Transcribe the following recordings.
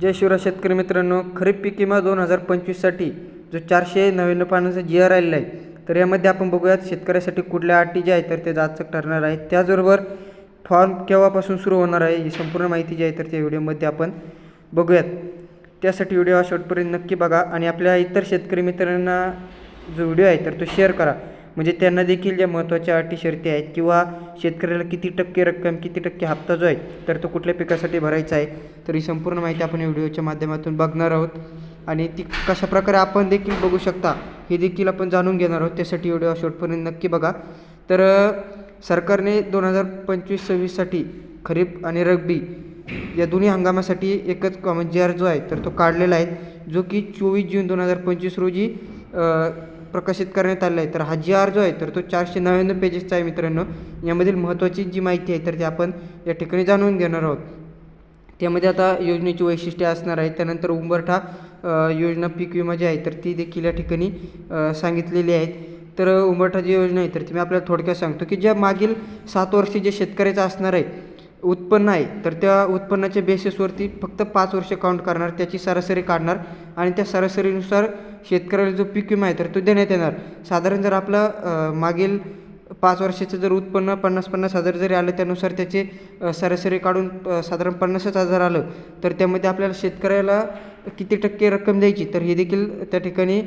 जय शिवराज शेतकरी मित्रांनो खरीप पीक विमा दोन हजार पंचवीससाठी जो चारशे नव्याण्णव पानांचा जी आर आलेला आहे तर यामध्ये आपण बघूयात शेतकऱ्यासाठी कुठल्या अटी ज्या आहेत तर ते जाचक ठरणार आहे. त्याचबरोबर फॉर्म केव्हापासून सुरू होणार आहे ही संपूर्ण माहिती जी आहे तर त्या व्हिडिओमध्ये आपण बघूयात. त्यासाठी व्हिडिओ हा शेवटपर्यंत नक्की बघा आणि आपल्या इतर शेतकरी मित्रांना जो व्हिडिओ आहे तर तो शेअर करा. म्हणजे त्यांना देखील ज्या महत्त्वाच्या अटी शर्ती आहेत किंवा शेतकऱ्याला किती टक्के रक्कम किती टक्के हप्ता जो आहे तर तो कुठल्या पिकासाठी भरायचा आहे तर ही संपूर्ण माहिती आपण व्हिडिओच्या माध्यमातून बघणार आहोत. आणि ती कशाप्रकारे आपण देखील बघू शकता हे देखील आपण जाणून घेणार आहोत. त्यासाठी व्हिडिओ शेवटपर्यंत नक्की बघा. तर सरकारने दोन हजार पंचवीस सव्वीससाठी खरीप आणि रब्बी या दोन्ही हंगामासाठी एकच कॉमन जी आर जो आहे तर तो काढलेला आहे जो की चोवीस जून दोन हजार पंचवीस रोजी प्रकाशित करण्यात आलं आहे. तर हा जी आर जो आहे तर तो चारशे नव्याण्णव पेजेसचा आहे मित्रांनो. यामधील महत्त्वाची जी माहिती आहे तर ती आपण या ठिकाणी जाणून घेणार आहोत. त्यामध्ये आता योजनेची वैशिष्ट्ये असणार आहेत. त्यानंतर उंबरठा योजना पीक विमा जी आहे तर ती देखील या ठिकाणी सांगितलेली आहेत. तर उंबरठा जी योजना आहे तर ती मी आपल्याला थोडक्यात सांगतो की ज्या मागील सात वर्षे जे शेतकऱ्याचं असणार आहे उत्पन्न आहे तर त्या उत्पन्नाच्या बेसिसवरती फक्त पाच वर्ष काउंट करणार त्याची सरासरी काढणार आणि त्या सरासरीनुसार शेतकऱ्याला जो पीक विमा आहे तर तो देण्यात येणार. साधारण जर आपला मागील पाच वर्षाचं जर उत्पन्न पन्नास पन्नास हजार जरी आलं त्यानुसार त्याचे सरासरी काढून साधारण पन्नासच हजार आलं तर त्यामध्ये आपल्याला शेतकऱ्याला किती टक्के रक्कम द्यायची? तर हे देखील त्या ठिकाणी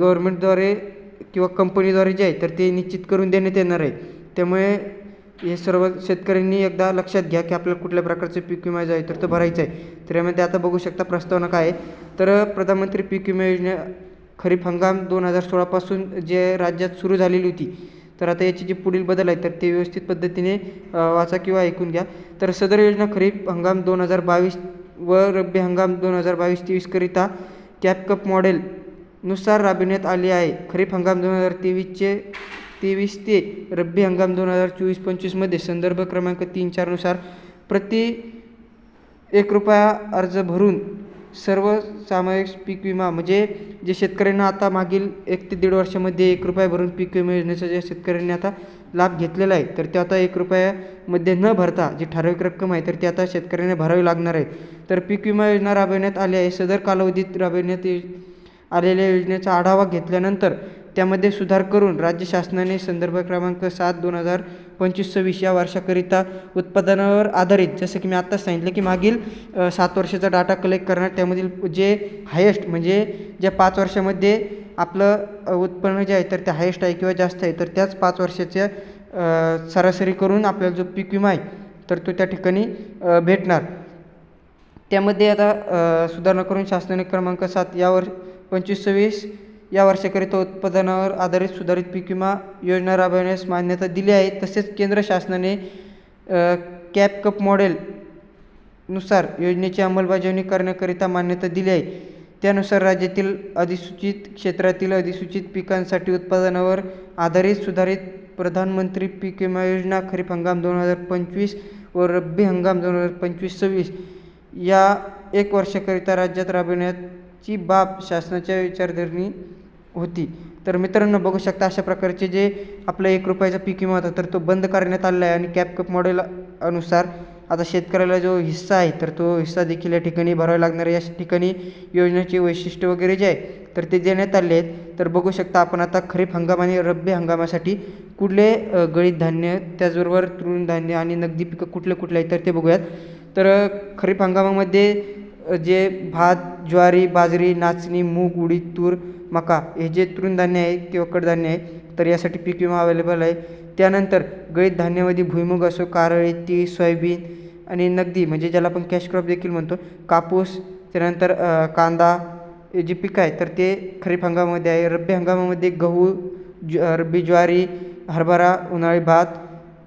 गव्हर्मेंटद्वारे किंवा कंपनीद्वारे जे आहे तर ते निश्चित करून देण्यात येणार आहे. त्यामुळे हे सर्व शेतकऱ्यांनी एकदा लक्षात घ्या की आपल्याला कुठल्या प्रकारचे पीक विमा जो आहे तर तो भरायचा आहे. तर यामध्ये आता बघू शकता प्रस्तावना काय आहे. तर प्रधानमंत्री पीक विमा योजना खरीप हंगाम दोन हजार सोळापासून जे राज्यात सुरू झालेली होती तर आता याची जी पुढील बदल आहे तर ते व्यवस्थित पद्धतीने वाचा किंवा ऐकून घ्या. तर सदर योजना खरीप हंगाम दोन हजार बावीस व रब्बी हंगाम दोन हजार बावीस तेवीसकरिता कॅपकप मॉडेलनुसार राबविण्यात आली आहे. खरीप हंगाम दोन हजार तेवीसचे तेवीस ते रब्बी हंगाम दोन हजार चोवीस पंचवीसमध्ये संदर्भ क्रमांक तीन चारनुसार प्रति एक रुपया अर्ज भरून सर्व सामायिक पीक विमा म्हणजे जे शेतकऱ्यांना आता मागील एक ते दीड वर्षामध्ये एक रुपया भरून पीक विमा योजनेचा ज्या शेतकऱ्यांनी आता लाभ घेतलेला आहे तर ते आता एक रुपयामध्ये न भरता जी ठराविक रक्कम आहे तर ती आता शेतकऱ्यांना भरावी लागणार आहे. तर पीक विमा योजना राबविण्यात आली आहे सदर कालावधीत राबविण्यात ये- आलेल्या योजनेचा आढावा घेतल्यानंतर त्यामध्ये सुधार करून राज्य शासनाने संदर्भ क्रमांक सात दोन हजार पंचवीस सव्वीस या वर्षाकरिता उत्पादनावर आधारित जसं की मी आत्ताच सांगितलं की मागील सात वर्षाचा डाटा कलेक्ट करणार त्यामधील जे हायेस्ट म्हणजे ज्या पाच वर्षामध्ये आपलं उत्पन्न जे आहे तर ते हायेस्ट आहे किंवा जास्त आहे तर त्याच पाच वर्षाच्या सरासरी करून आपल्याला जो पीक विमा आहे तर तो त्या ठिकाणी भेटणार. त्यामध्ये आता सुधारणा करून शासनाने क्रमांक सात यावर पंचवीस सव्वीस या वर्षाकरिता उत्पादनावर आधारित सुधारित पीक विमा योजना राबवण्यास मान्यता दिली आहे. तसेच केंद्र शासनाने कॅप कप मॉडेल नुसार योजनेची अंमलबजावणी करण्याकरिता मान्यता दिली आहे. त्यानुसार राज्यातील अधिसूचित क्षेत्रातील अधिसूचित पिकांसाठी उत्पादनावर आधारित सुधारित प्रधानमंत्री पीक विमा योजना खरीप हंगाम दोन हजार पंचवीस व रब्बी हंगाम दोन हजार पंचवीस सव्वीस या एक वर्षाकरिता राज्यात राबविण्यात ची बाब शासनाच्या विचारधरणी होती. तर मित्रांनो बघू शकता अशा प्रकारचे जे आपलं एक रुपयाचा पीक विमा होता तर तो बंद करण्यात आलेला आहे. आणि कॅप कप मॉडेल अनुसार आता शेतकऱ्याला जो हिस्सा आहे तर तो हिस्सा देखील या ठिकाणी भरावा लागणार या ठिकाणी योजनेचे वैशिष्ट्य वगैरे जे आहे तर ते देण्यात आले आहेत. तर बघू शकता आपण आता खरीप हंगाम आणि रब्बी हंगामासाठी कुठले गळीत धान्य त्याचबरोबर तृणधान्य आणि नगदी पिकं कुठले कुठले आहेत तर ते बघूयात. तर खरीप हंगामामध्ये जे भात ज्वारी बाजरी नाचणी मूग उडीद तूर मका हे जे तृणधान्य आहे किंवा कडधान्य आहे तर यासाठी पीक विमा अवेलेबल आहे. त्यानंतर गळीत धान्यामध्ये भुईमुग असो कारळे ती सोयाबीन आणि नगदी म्हणजे ज्याला आपण कॅश क्रॉप देखील म्हणतो कापूस त्यानंतर कांदा हे जे पिकं आहे तर ते खरीप हंगामामध्ये आहे. रब्बी हंगामामध्ये गहू ज्व रब्बी ज्वारी हरभरा उन्हाळी भात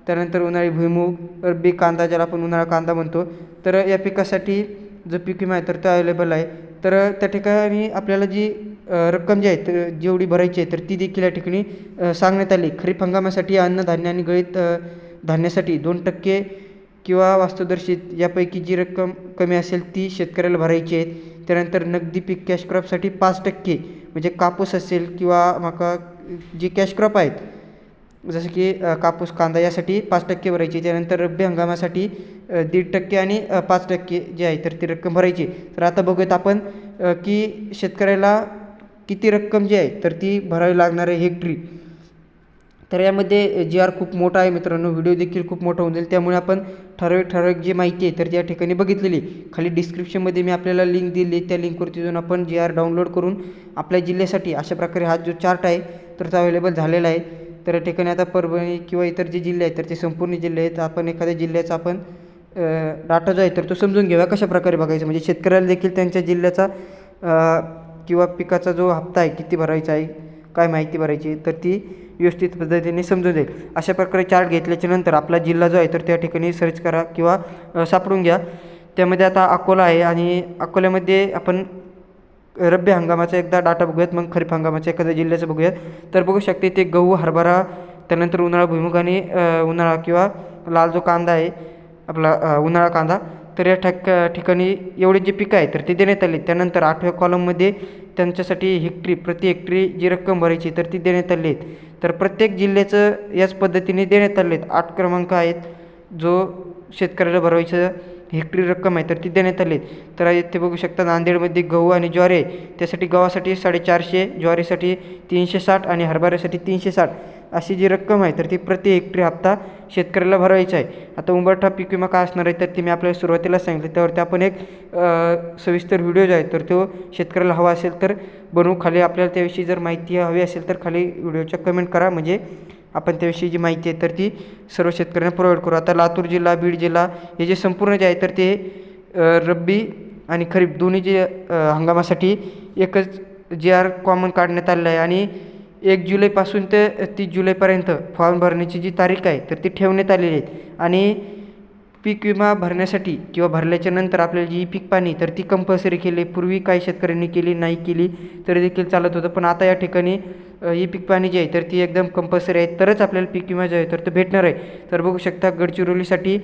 त्यानंतर उन्हाळी भुईमूग रब्बी कांदा ज्याला आपण उन्हाळा कांदा म्हणतो. तर या पिकासाठी जो पीक विमा आहे तर तो अवेलेबल आहे. तर त्या ठिकाणी आपल्याला जी रक्कम जी आहे तर जेवढी भरायची आहे तर ती देखील या ठिकाणी सांगण्यात आली. खरीप हंगामासाठी अन्नधान्य आणि गळीत धान्यासाठी दोन टक्के किंवा वास्तुदर्शित यापैकी जी रक्कम कमी असेल ती शेतकऱ्याला भरायची आहे. त्यानंतर नगदी पीक कॅश क्रॉपसाठी पाच टक्के म्हणजे कापूस असेल किंवा मका जी कॅश क्रॉप आहेत जसं की कापूस कांदा यासाठी पाच टक्के भरायची. त्यानंतर रब्बी हंगामासाठी दीड टक्के आणि पाच टक्के जे आहे तर ती रक्कम भरायची. तर आता बघूयात आपण की शेतकऱ्याला किती रक्कम जी आहे तर ती भरावी लागणार आहे हेक्टरी. तर यामध्ये जी आर खूप मोठा आहे मित्रांनो. व्हिडिओ देखील खूप मोठा होऊन जाईल. त्यामुळे आपण ठराविक ठराविक जी माहिती आहे तर त्या ठिकाणी बघितलेली खाली डिस्क्रिप्शनमध्ये मी आपल्याला लिंक दिली. त्या लिंकवरती जाऊन आपण जी आर डाउनलोड करून आपल्या जिल्ह्यासाठी अशा प्रकारे हा जो चार्ट आहे तर तो अवेलेबल झालेला आहे. तर या ठिकाणी आता परभणी किंवा इतर जे जिल्हे आहेत तर ते संपूर्ण जिल्हे आहेत. आपण एखाद्या जिल्ह्याचा आपण डाटा जो आहे तर तो समजून घेऊया. कशा प्रकारे बघायचा? म्हणजे शेतकऱ्याला देखील त्यांच्या जिल्ह्याचा किंवा पिकाचा जो हप्ता आहे किती भरायचा आहे काय माहिती भरायची तर ती व्यवस्थित पद्धतीने समजून जाईल. अशा प्रकारे चार्ट घेतल्याच्या नंतर आपला जिल्हा जो आहे तर त्या ठिकाणी सर्च करा किंवा सापडून घ्या. त्यामध्ये आता अकोला आहे आणि अकोल्यामध्ये आपण रब्बी हंगामाचा एकदा डाटा बघूयात मग खरीप हंगामाच्या एखाद्या जिल्ह्याचं बघूयात. तर बघू शकते ते गहू हरभरा त्यानंतर उन्हाळा भुईमुग आणि उन्हाळा किंवा लाल जो कांदा आहे आपला उन्हाळा कांदा तर या ठक ठिकाणी एवढे जे पिकं आहे तर ते देण्यात आले. त्यानंतर आठव्या कॉलममध्ये त्यांच्यासाठी हेक्टरी प्रति हेक्टरी जी रक्कम भरायची तर ती देण्यात आली आहेत. तर प्रत्येक जिल्ह्याचं याच पद्धतीने देण्यात आले आहेत आठ क्रमांक आहेत जो शेतकऱ्याला भरवायचं हेक्टरी रक्कम आहे तर ती देण्यात आली. तर इथे बघू शकता नांदेडमध्ये गहू आणि ज्वारी आहे त्यासाठी गव्हासाठी साडेचारशे ज्वारीसाठी तीनशे साठ आणि हरभऱ्यासाठी तीनशे साठ अशी जी रक्कम आहे तर ती प्रति हेक्टरी हप्ता शेतकऱ्याला भरवायचा आहे. आता उंबरठा पीक विमा काय असणार आहे तर ती मी आपल्याला सुरुवातीला सांगितलं. त्यावरती आपण एक सविस्तर व्हिडिओ जो आहे तर तो शेतकऱ्याला हवा असेल तर बनवू. खाली आपल्याला त्याविषयी जर माहिती हवी असेल तर खाली व्हिडिओच्या कमेंट करा. म्हणजे आपण त्याविषयी जी माहिती आहे तर ती सर्व शेतकऱ्यांना प्रोव्हाइड करू. आता लातूर जिल्हा बीड जिल्हा हे जे संपूर्ण जे आहे तर ते रब्बी आणि खरीप दोन्ही जे हंगामासाठी एकच जे आर कॉमन काढण्यात आलेलं आहे. आणि एक जुलैपासून ते तीस जुलैपर्यंत फॉर्म भरण्याची जी तारीख आहे तर ती ठेवण्यात आलेली आहे. आणि पीक विमा भरण्यासाठी किंवा भरल्याच्या नंतर आपल्याला जी पीक पाणी तर ती कंपल्सरी केली. पूर्वी काही शेतकऱ्यांनी केली नाही केली तरी देखील चालत होतं. पण आता या ठिकाणी ही पीक पाणी जी आहे तर ती एकदम कंपल्सरी आहे. तरच आपल्याला पीक विमा जो आहे तर तो भेटणार आहे. तर बघू शकता गडचिरोलीसाठी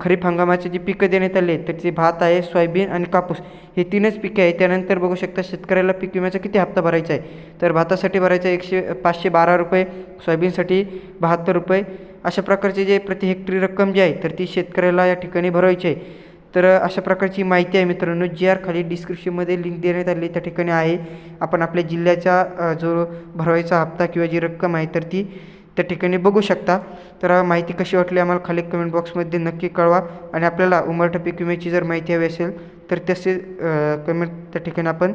खरीप हंगामाचे जी पिकं देण्यात आले तर ते भात आहे सोयाबीन आणि कापूस. हे तीनच पिके आहेत त्यानंतर बघू शकता शेतकऱ्याला पीक विम्याचा किती हप्ता भरायचा आहे? तर भातासाठी भरायचा एकशे पाचशे बारा रुपये सोयाबीनसाठी बहात्तर रुपये. अशा प्रकारचे जे प्रति हेक्टरी रक्कम जी आहे तर ती शेतकऱ्याला या ठिकाणी भरायची आहे. तर अशा प्रकारची माहिती आहे मित्रांनो जी आर खाली डिस्क्रिप्शनमध्ये लिंक देण्यात आली त्या ठिकाणी आहे. आपण आपल्या जिल्ह्याचा जो भरवायचा हप्ता किंवा जी रक्कम आहे तर ती त्या ठिकाणी बघू शकता. तर माहिती कशी वाटली आम्हाला खाली कमेंट बॉक्समध्ये नक्की कळवा. आणि आपल्याला उमरठा पीक विम्याची जर माहिती हवी असेल तर तसे कमेंट त्या ठिकाणी आपण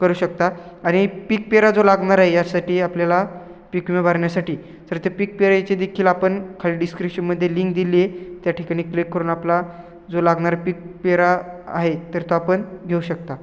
करू शकता. आणि पीक पेरा जो लागणार आहे यासाठी आपल्याला पीक विमा भरण्यासाठी तर ते पीक पेरायचे देखील आपण खाली डिस्क्रिप्शनमध्ये लिंक दिली आहे. त्या ठिकाणी क्लिक करून आपला जो लागणारा पीक पेरा आहे तर तो आपण घेऊ शकता.